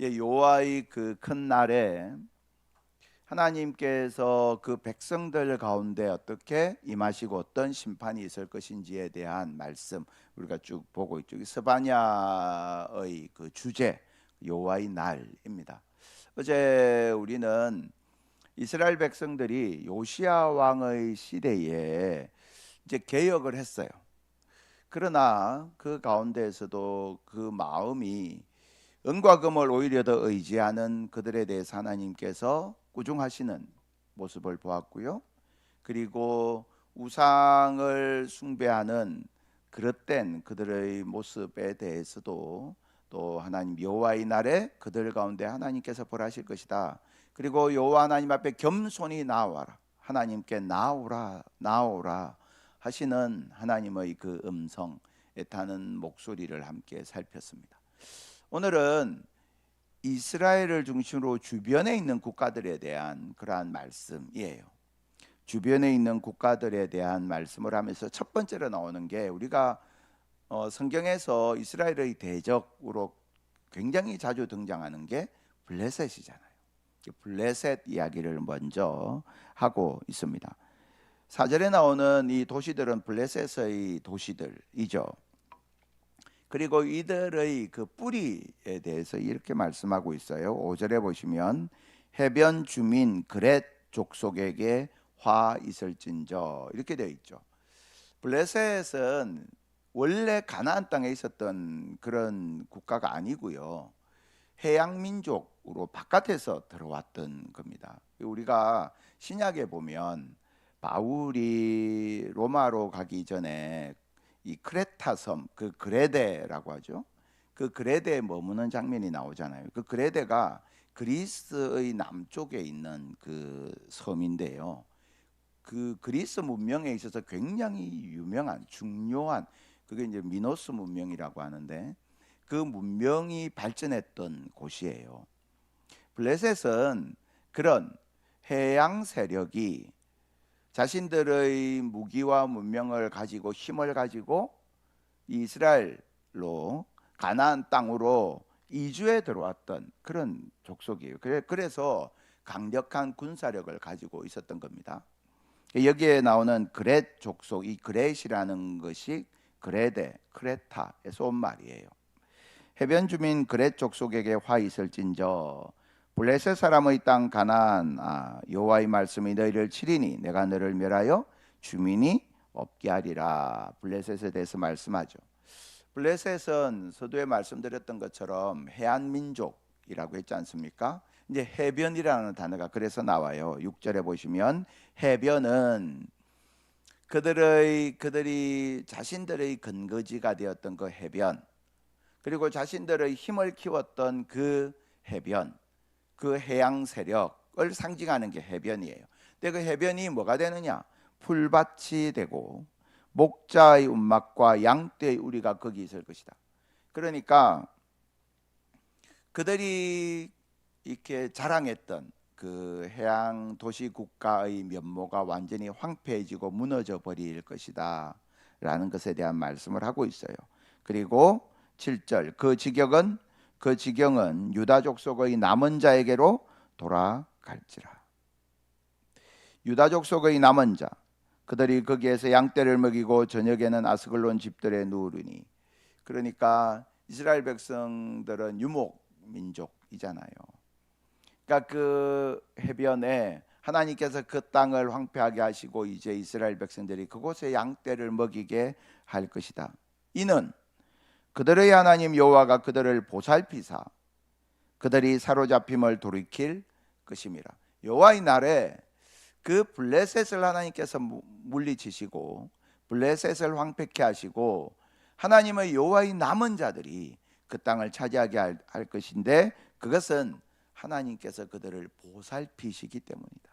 예, 요아의 그 큰 날에 하나님께서 그 백성들 가운데 어떻게 임하시고 어떤 심판이 있을 것인지에 대한 말씀 우리가 쭉 보고 있죠. 스바냐의 그 주제 요아의 날입니다. 어제 우리는 이스라엘 백성들이 요시아 왕의 시대에 이제 개혁을 했어요. 그러나 그 가운데에서도 그 마음이 은과 금을 오히려 더 의지하는 그들에 대해서 하나님께서 꾸중하시는 모습을 보았고요. 그리고 우상을 숭배하는 그릇된 그들의 모습에 대해서도 또 하나님 여호와의 날에 그들 가운데 하나님께서 벌하실 것이다. 그리고 여호와 하나님 앞에 겸손히 나와라. 하나님께 나오라 나오라 하시는 하나님의 그 음성 애타는 목소리를 함께 살폈습니다. 오늘은 이스라엘을 중심으로 주변에 있는 국가들에 대한 그러한 말씀이에요. 주변에 있는 국가들에 대한 말씀을 하면서 첫 번째로 나오는 게 우리가 어, 성경에서 이스라엘의 대적으로 굉장히 자주 등장하는 게 블레셋이잖아요. 블레셋 이야기를 먼저 하고 있습니다. 사절에 나오는 이 도시들은 블레셋의 도시들이죠. 그리고 이들의 그 뿌리에 대해서 이렇게 말씀하고 있어요. 5절에 보시면 해변 주민 그렛 족속에게 화 있을진저 이렇게 되어 있죠. 블레셋은 원래 가나안 땅에 있었던 그런 국가가 아니고요. 해양 민족으로 바깥에서 들어왔던 겁니다. 우리가 신약에 보면 바울이 로마로 가기 전에 이 크레타 섬, 그 그레데라고 하죠. 그 그레데에 머무는 장면이 나오잖아요. 그 그레데가 그리스의 남쪽에 있는 그 섬인데요. 그 그리스 문명에 있어서 굉장히 유명한 중요한 그게 이제 미노스 문명이라고 하는데 그 문명이 발전했던 곳이에요. 블레셋은 그런 해양 세력이 자신들의 무기와 문명을 가지고 힘을 가지고 이스라엘로 가나안 땅으로 이주해 들어왔던 그런 족속이에요. 그래서 강력한 군사력을 가지고 있었던 겁니다. 여기에 나오는 그렛 족속, 이 그렛이라는 것이 그레데, 크레타에서 온 말이에요. 해변 주민 그렛 족속에게 화 있을진저 블레셋 사람의 땅 가나안 아, 여호와의 말씀이 너희를 치리니 내가 너를 멸하여 주민이 없게 하리라. 블레셋에 대해서 말씀하죠. 블레셋은 서두에 말씀드렸던 것처럼 해안 민족이라고 했지 않습니까? 이제 해변이라는 단어가 그래서 나와요. 6절에 보시면 해변은 그들의 그들이 자신들의 근거지가 되었던 그 해변 그리고 자신들의 힘을 키웠던 그 해변 그 해양 세력을 상징하는 게 해변이에요. 근데 그 해변이 뭐가 되느냐? 풀밭이 되고 목자의 운막과 양떼의 우리가 거기 있을 것이다. 그러니까 그들이 이렇게 자랑했던 그 해양 도시 국가의 면모가 완전히 황폐해지고 무너져 버릴 것이다. 라는 것에 대한 말씀을 하고 있어요. 그리고 7절 그 지경은 그 지경은 유다 족 속의 남은 자에게로 돌아갈지라. 유다 족 속의 남은 자 그들이 거기에서 양떼를 먹이고 저녁에는 아스글론 집들에 누우르니 그러니까 이스라엘 백성들은 유목 민족이잖아요. 그러니까 그 해변에 하나님께서 그 땅을 황폐하게 하시고 이제 이스라엘 백성들이 그곳에 양떼를 먹이게 할 것이다. 이는 그들의 하나님 여호와가 그들을 보살피사 그들이 사로잡힘을 돌이킬 것임이라. 여호와의 날에 그 블레셋을 하나님께서 물리치시고 블레셋을 황폐케 하시고 하나님의 여호와의 남은 자들이 그 땅을 차지하게 할, 할 것인데 그것은 하나님께서 그들을 보살피시기 때문이다.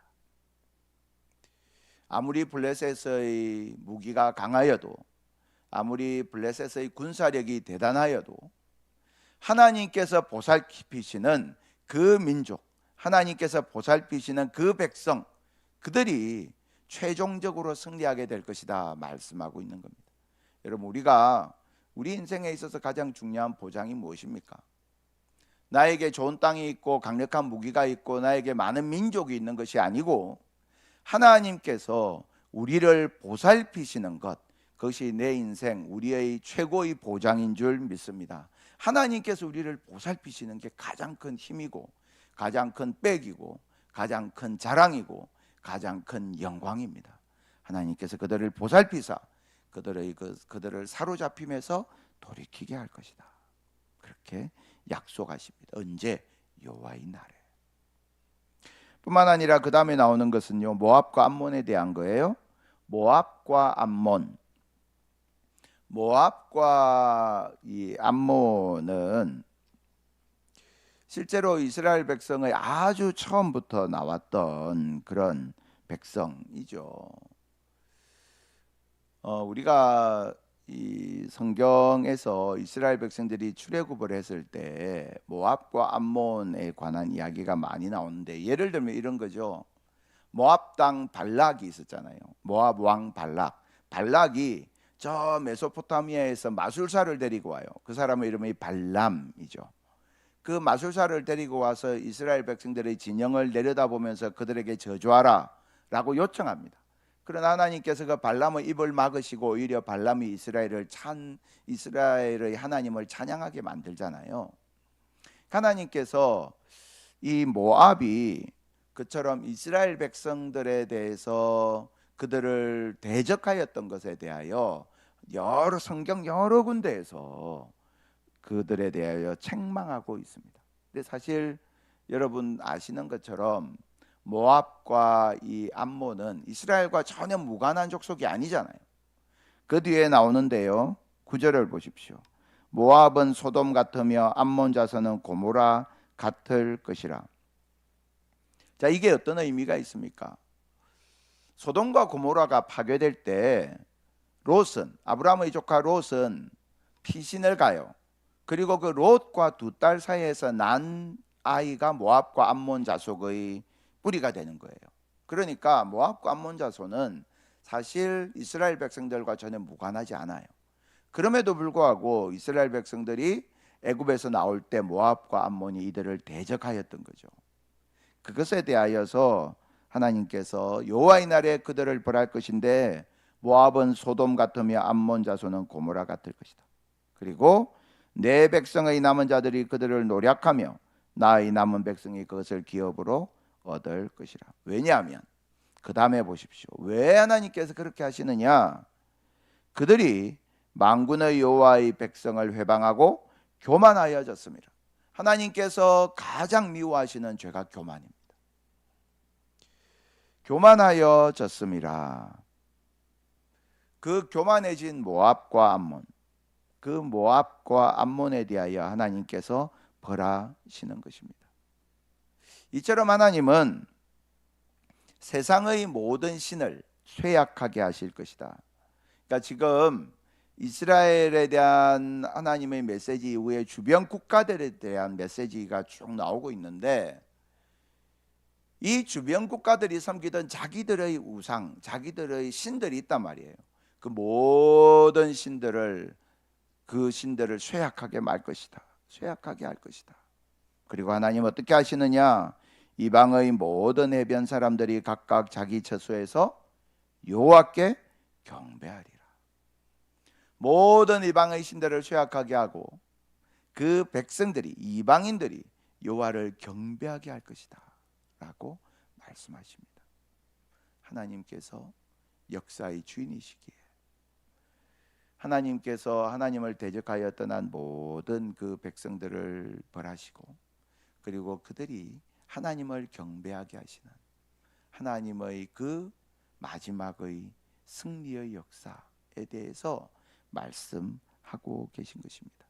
아무리 블레셋의 무기가 강하여도 아무리 블레셋의 군사력이 대단하여도 하나님께서 보살피시는 그 민족, 하나님께서 보살피시는 그 백성, 그들이 최종적으로 승리하게 될 것이다 말씀하고 있는 겁니다. 여러분 우리가 우리 인생에 있어서 가장 중요한 보장이 무엇입니까? 나에게 좋은 땅이 있고 강력한 무기가 있고 나에게 많은 민족이 있는 것이 아니고 하나님께서 우리를 보살피시는 것 그것이 내 인생 우리의 최고의 보장인 줄 믿습니다. 하나님께서 우리를 보살피시는 게 가장 큰 힘이고 가장 큰 백이고 가장 큰 자랑이고 가장 큰 영광입니다. 하나님께서 그들을 보살피사 그들의 그 그들을 사로잡힘에서 돌이키게 할 것이다. 그렇게 약속하십니다. 언제 여호와의 날에. 뿐만 아니라 그 다음에 나오는 것은요 모압과 암몬에 대한 거예요. 모압과 암몬. 모압과 이 암몬은 실제로 이스라엘 백성의 아주 처음부터 나왔던 그런 백성이죠. 어, 우리가 이 성경에서 이스라엘 백성들이 출애굽을 했을 때 모압과 암몬에 관한 이야기가 많이 나오는데 예를 들면 이런 거죠. 모압 땅 발락이 있었잖아요. 모압 왕 발락. 발락이 저 메소포타미아에서 마술사를 데리고 와요. 그 사람의 이름이 발람이죠. 그 마술사를 데리고 와서 이스라엘 백성들의 진영을 내려다보면서 그들에게 저주하라라고 요청합니다. 그러나 하나님께서 그 발람의 입을 막으시고 오히려 발람이 이스라엘을 찬 이스라엘의 하나님을 찬양하게 만들잖아요. 하나님께서 이 모압이 그처럼 이스라엘 백성들에 대해서 그들을 대적하였던 것에 대하여 여러 성경 여러 군데에서 그들에 대하여 책망하고 있습니다. 근데 사실 여러분 아시는 것처럼 모압과 이 암몬은 이스라엘과 전혀 무관한 족속이 아니잖아요. 그 뒤에 나오는데요. 구절을 보십시오. 모압은 소돔 같으며 암몬 자손은 고모라 같을 것이라. 자, 이게 어떤 의미가 있습니까? 소돔과 고모라가 파괴될 때 롯은 아브라함의 조카 롯은 피신을 가요. 그리고 그 롯과 두 딸 사이에서 난 아이가 모압과 암몬 자속의 뿌리가 되는 거예요. 그러니까 모압과 암몬 자손은 사실 이스라엘 백성들과 전혀 무관하지 않아요. 그럼에도 불구하고 이스라엘 백성들이 애굽에서 나올 때 모압과 암몬이 이들을 대적하였던 거죠. 그것에 대하여서 하나님께서 여호와의 날에 그들을 벌할 것인데 모압은 소돔 같으며 암몬 자손은 고모라 같을 것이다. 그리고 내 백성의 남은 자들이 그들을 노력하며 나의 남은 백성이 그것을 기업으로 얻을 것이라. 왜냐하면 그 다음에 보십시오. 왜 하나님께서 그렇게 하시느냐? 그들이 망군의 여호와의 백성을 회방하고 교만하여졌습니다. 하나님께서 가장 미워하시는 죄가 교만입니다. 교만하여 졌습니다. 그 교만해진 모압과 암몬, 그 모압과 암몬에 대하여 하나님께서 벌하시는 것입니다. 이처럼 하나님은 세상의 모든 신을 쇠약하게 하실 것이다. 그러니까 지금 이스라엘에 대한 하나님의 메시지 이후에 주변 국가들에 대한 메시지가 쭉 나오고 있는데 이 주변 국가들이 섬기던 자기들의 우상, 자기들의 신들이 있단 말이에요. 그 모든 신들을 그 신들을 쇠약하게 말 것이다. 쇠약하게 할 것이다. 그리고 하나님 어떻게 하시느냐? 이방의 모든 해변 사람들이 각각 자기 처소에서 여호와께 경배하리라. 모든 이방의 신들을 쇠약하게 하고 그 백성들이 이방인들이 여호와를 경배하게 할 것이다 라고 말씀하십니다. 하나님께서 역사의 주인이시기에 하나님께서 하나님을 대적하여 떠난 모든 그 백성들을 벌하시고 그리고 그들이 하나님을 경배하게 하시는 하나님의 그 마지막의 승리의 역사에 대해서 말씀하고 계신 것입니다.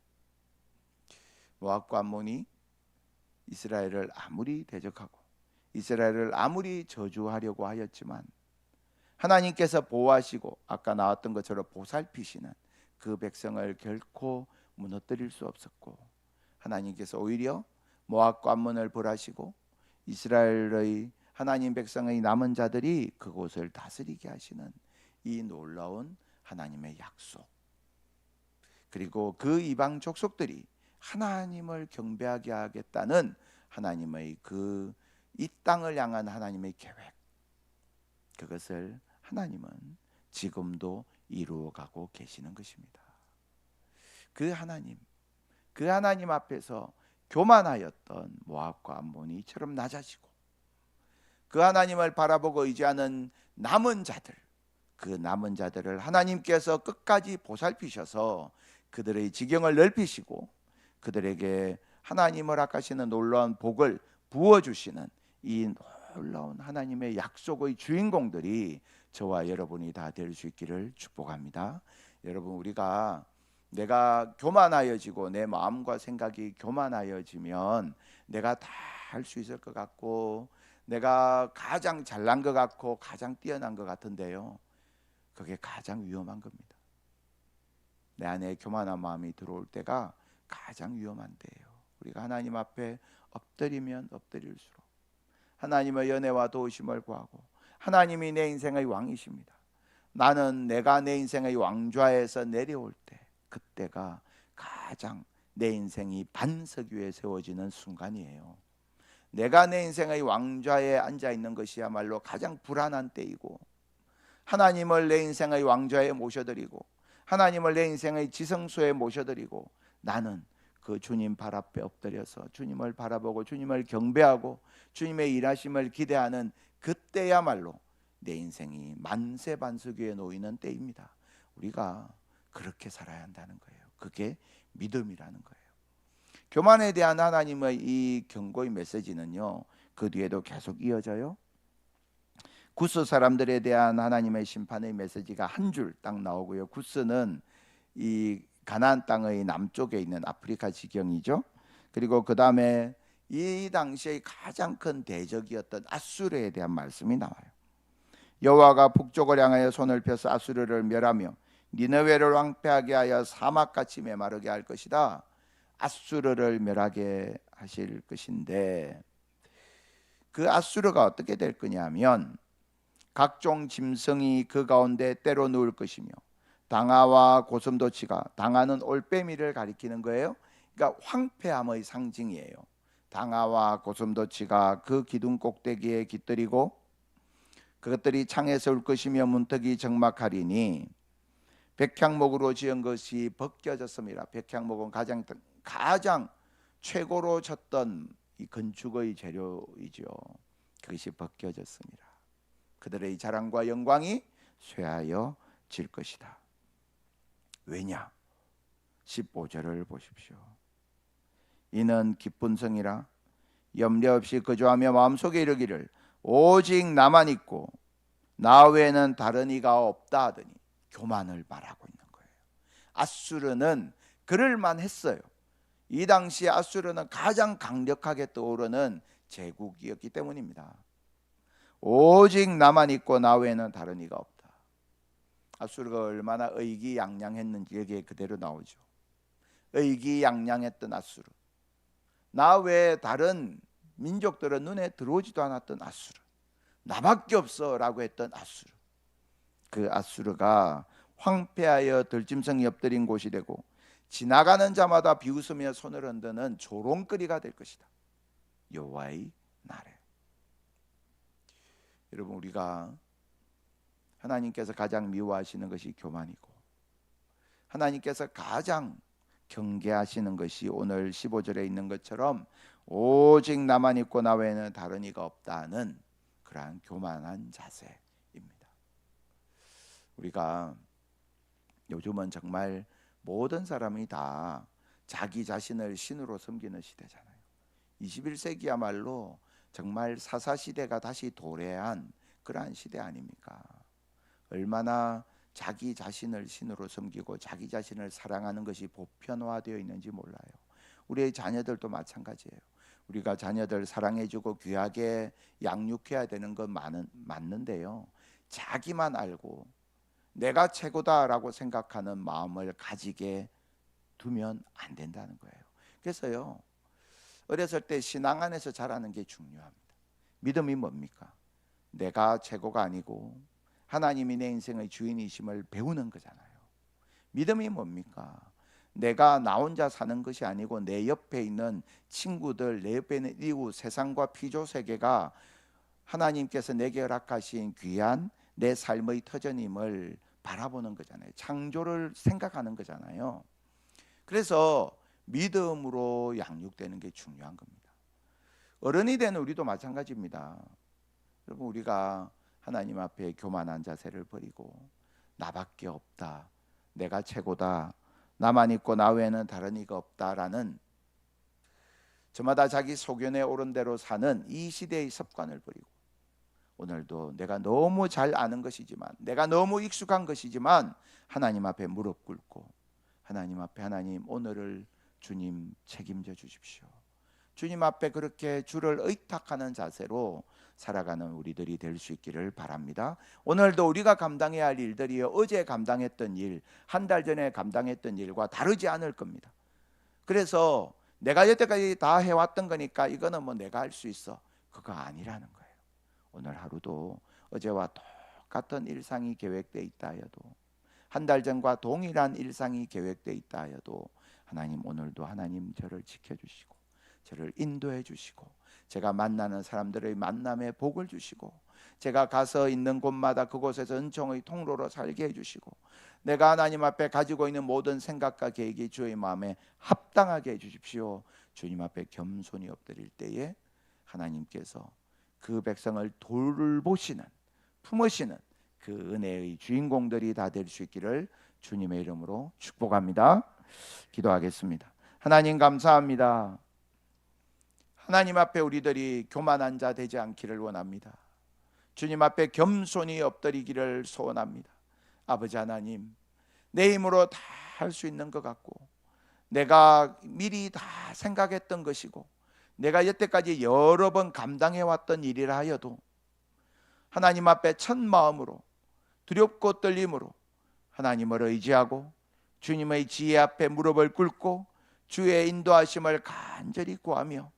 모압과 암몬이 이스라엘을 아무리 대적하고 이스라엘을 아무리 저주하려고 하였지만 하나님께서 보호하시고 아까 나왔던 것처럼 보살피시는 그 백성을 결코 무너뜨릴 수 없었고 하나님께서 오히려 모압과 암몬을 벌하시고 이스라엘의 하나님 백성의 남은 자들이 그곳을 다스리게 하시는 이 놀라운 하나님의 약속. 그리고 그 이방 족속들이 하나님을 경배하게 하겠다는 하나님의 그 이 땅을 향한 하나님의 계획 그것을 하나님은 지금도 이루어가고 계시는 것입니다. 그 하나님, 그 하나님 앞에서 교만하였던 모압과 암몬이 이처럼 낮아지고 그 하나님을 바라보고 의지하는 남은 자들, 그 남은 자들을 하나님께서 끝까지 보살피셔서 그들의 지경을 넓히시고 그들에게 하나님을 아까시는 놀라운 복을 부어 주시는 이 놀라운 하나님의 약속의 주인공들이 저와 여러분이 다 될 수 있기를 축복합니다. 여러분 우리가 내가 교만하여지고 내 마음과 생각이 교만하여지면 내가 다 할 수 있을 것 같고 내가 가장 잘난 것 같고 가장 뛰어난 것 같은데요. 그게 가장 위험한 겁니다. 내 안에 교만한 마음이 들어올 때가 가장 위험한 때예요. 우리가 하나님 앞에 엎드리면 엎드릴수록 하나님의 연애와 도우심을 구하고 하나님이 내 인생의 왕이십니다. 나는 내가 내 인생의 왕좌에서 내려올 때 그때가 가장 내 인생이 반석 위에 세워지는 순간이에요. 내가 내 인생의 왕좌에 앉아 있는 것이야말로 가장 불안한 때이고 하나님을 내 인생의 왕좌에 모셔드리고 하나님을 내 인생의 지성소에 모셔드리고 나는 그 주님 발 앞에 엎드려서 주님을 바라보고 주님을 경배하고 주님의 일하심을 기대하는 그때야말로 내 인생이 만세 반석 위에 놓이는 때입니다. 우리가 그렇게 살아야 한다는 거예요. 그게 믿음이라는 거예요. 교만에 대한 하나님의 이 경고의 메시지는요. 그 뒤에도 계속 이어져요. 구스 사람들에 대한 하나님의 심판의 메시지가 한 줄 딱 나오고요. 구스는 이 가나안 땅의 남쪽에 있는 아프리카 지경이죠. 그리고 그 다음에 이 당시에 가장 큰 대적이었던 아수르에 대한 말씀이 나와요. 여호와가 북쪽을 향하여 손을 펴서 아수르를 멸하며 니느웨를 황폐하게 하여 사막같이 메마르게 할 것이다. 아수르를 멸하게 하실 것인데 그 아수르가 어떻게 될 거냐면 각종 짐승이 그 가운데 때로 누울 것이며 당아와 고슴도치가 당아는 올빼미를 가리키는 거예요. 그러니까 황폐함의 상징이에요. 당아와 고슴도치가 그 기둥 꼭대기에 깃들이고 그것들이 창에서 울 것이며 문턱이 적막하리니 백향목으로 지은 것이 벗겨졌습니다. 백향목은 가장 가장 최고로 쳤던 이 건축의 재료이죠. 그것이 벗겨졌습니다. 그들의 자랑과 영광이 쇠하여 질 것이다. 왜냐? 15절을 보십시오. 이는 기쁜 성이라 염려 없이 거주하며 마음속에 이르기를 오직 나만 있고 나 외에는 다른 이가 없다 하더니 교만을 말하고 있는 거예요. 아수르는 그럴만 했어요. 이 당시 아수르는 가장 강력하게 떠오르는 제국이었기 때문입니다. 오직 나만 있고 나 외에는 다른 이가 없다. 아수르가 얼마나 의기양양했는지 여기에 그대로 나오죠. 의기양양했던 아수르. 나 외에 다른 민족들은 눈에 들어오지도 않았던 아수르. 나밖에 없어라고 했던 아수르. 그 아수르가 황폐하여 들짐승이 엎드린 곳이 되고 지나가는 자마다 비웃으며 손을 흔드는 조롱거리가 될 것이다. 여호와의 날에. 여러분 우리가 하나님께서 가장 미워하시는 것이 교만이고 하나님께서 가장 경계하시는 것이 오늘 15절에 있는 것처럼 오직 나만 있고 나 외에는 다른 이가 없다는 그러한 교만한 자세입니다. 우리가 요즘은 정말 모든 사람이 다 자기 자신을 신으로 섬기는 시대잖아요. 21세기야말로 정말 사사 시대가 다시 도래한 그러한 시대 아닙니까? 얼마나 자기 자신을 신으로 섬기고 자기 자신을 사랑하는 것이 보편화되어 있는지 몰라요. 우리의 자녀들도 마찬가지예요. 우리가 자녀들 사랑해주고 귀하게 양육해야 되는 건 많은, 맞는데요. 자기만 알고 내가 최고다라고 생각하는 마음을 가지게 두면 안 된다는 거예요. 그래서요. 어렸을 때 신앙 안에서 자라는 게 중요합니다. 믿음이 뭡니까? 내가 최고가 아니고 하나님이 내 인생의 주인이심을 배우는 거잖아요. 믿음이 뭡니까? 내가 나 혼자 사는 것이 아니고 내 옆에 있는 친구들, 내 옆에 있는 이웃, 세상과 피조 세계가 하나님께서 내게 허락하신 귀한 내 삶의 터전임을 바라보는 거잖아요. 창조를 생각하는 거잖아요. 그래서 믿음으로 양육되는 게 중요한 겁니다. 어른이 된 우리도 마찬가지입니다. 여러분 우리가 하나님 앞에 교만한 자세를 버리고 나밖에 없다. 내가 최고다. 나만 있고 나 외에는 다른 이가 없다라는 저마다 자기 소견에 오른 대로 사는 이 시대의 습관을 버리고 오늘도 내가 너무 잘 아는 것이지만 내가 너무 익숙한 것이지만 하나님 앞에 무릎 꿇고 하나님 앞에 하나님 오늘을 주님 책임져 주십시오. 주님 앞에 그렇게 주를 의탁하는 자세로 살아가는 우리들이 될 수 있기를 바랍니다. 오늘도 우리가 감당해야 할 일들이 어제 감당했던 일, 한 달 전에 감당했던 일과 다르지 않을 겁니다. 그래서 내가 여태까지 다 해왔던 거니까 이거는 뭐 내가 할 수 있어. 그거 아니라는 거예요. 오늘 하루도 어제와 똑같은 일상이 계획돼 있다 하여도 한 달 전과 동일한 일상이 계획돼 있다 하여도 하나님 오늘도 하나님 저를 지켜주시고 저를 인도해 주시고 제가 만나는 사람들의 만남에 복을 주시고 제가 가서 있는 곳마다 그곳에서 은총의 통로로 살게 해주시고 내가 하나님 앞에 가지고 있는 모든 생각과 계획이 주의 마음에 합당하게 해주십시오. 주님 앞에 겸손히 엎드릴 때에 하나님께서 그 백성을 돌보시는 품으시는 그 은혜의 주인공들이 다 될 수 있기를 주님의 이름으로 축복합니다. 기도하겠습니다. 하나님 감사합니다. 하나님 앞에 우리들이 교만한 자 되지 않기를 원합니다. 주님 앞에 겸손히 엎드리기를 소원합니다. 아버지 하나님, 내 힘으로 다 할 수 있는 것 같고, 내가 미리 다 생각했던 것이고, 내가 여태까지 여러 번 감당해 왔던 일이라 하여도 하나님 앞에 첫 마음으로 두렵고 떨림으로 하나님을 의지하고 주님의 지혜 앞에 무릎을 꿇고 주의 인도하심을 간절히 구하며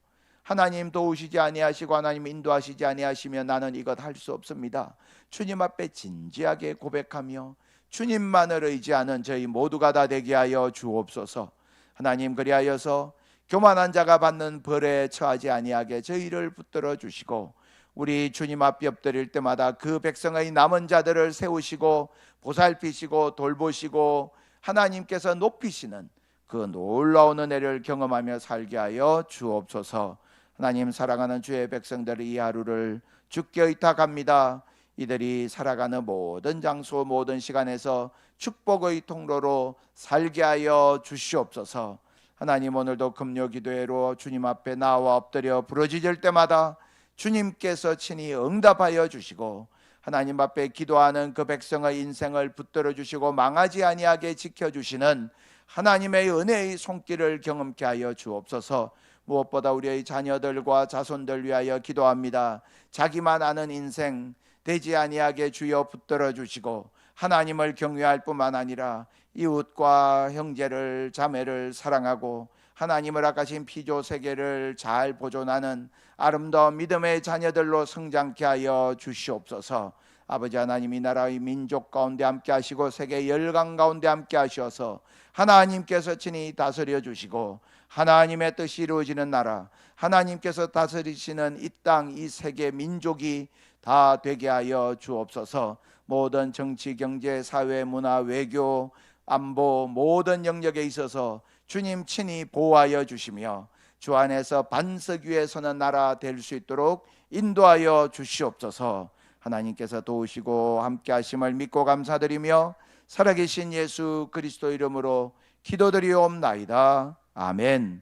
하나님 도우시지 아니하시고 하나님 인도하시지 아니하시면 나는 이것 할 수 없습니다. 주님 앞에 진지하게 고백하며 주님만을 의지하는 저희 모두가 다 되게 하여 주옵소서. 하나님 그리하여서 교만한 자가 받는 벌에 처하지 아니하게 저희를 붙들어 주시고 우리 주님 앞에 엎드릴 때마다 그 백성의 남은 자들을 세우시고 보살피시고 돌보시고 하나님께서 높이시는 그 놀라운 은혜를 경험하며 살게 하여 주옵소서. 하나님 사랑하는 주의 백성들의 이 하루를 주께 의탁합니다. 이들이 살아가는 모든 장소 모든 시간에서 축복의 통로로 살게 하여 주시옵소서. 하나님 오늘도 금요 기도회로 주님 앞에 나와 엎드려 부러지질 때마다 주님께서 친히 응답하여 주시고 하나님 앞에 기도하는 그 백성의 인생을 붙들어 주시고 망하지 아니하게 지켜 주시는 하나님의 은혜의 손길을 경험케 하여 주옵소서. 무엇보다 우리의 자녀들과 자손들 위하여 기도합니다. 자기만 아는 인생 되지 아니하게 주여 붙들어 주시고 하나님을 경외할 뿐만 아니라 이웃과 형제를 자매를 사랑하고 하나님을 아까신 피조 세계를 잘 보존하는 아름다운 믿음의 자녀들로 성장케 하여 주시옵소서. 아버지 하나님 이 나라의 민족 가운데 함께 하시고 세계 열강 가운데 함께 하셔서 하나님께서 친히 다스려 주시고 하나님의 뜻이 이루어지는 나라 하나님께서 다스리시는 이 땅 이 세계 민족이 다 되게 하여 주옵소서. 모든 정치, 경제, 사회, 문화, 외교, 안보 모든 영역에 있어서 주님 친히 보호하여 주시며 주 안에서 반석 위에 서는 나라 될 수 있도록 인도하여 주시옵소서. 하나님께서 도우시고 함께 하심을 믿고 감사드리며 살아계신 예수 그리스도 이름으로 기도드리옵나이다. 아멘.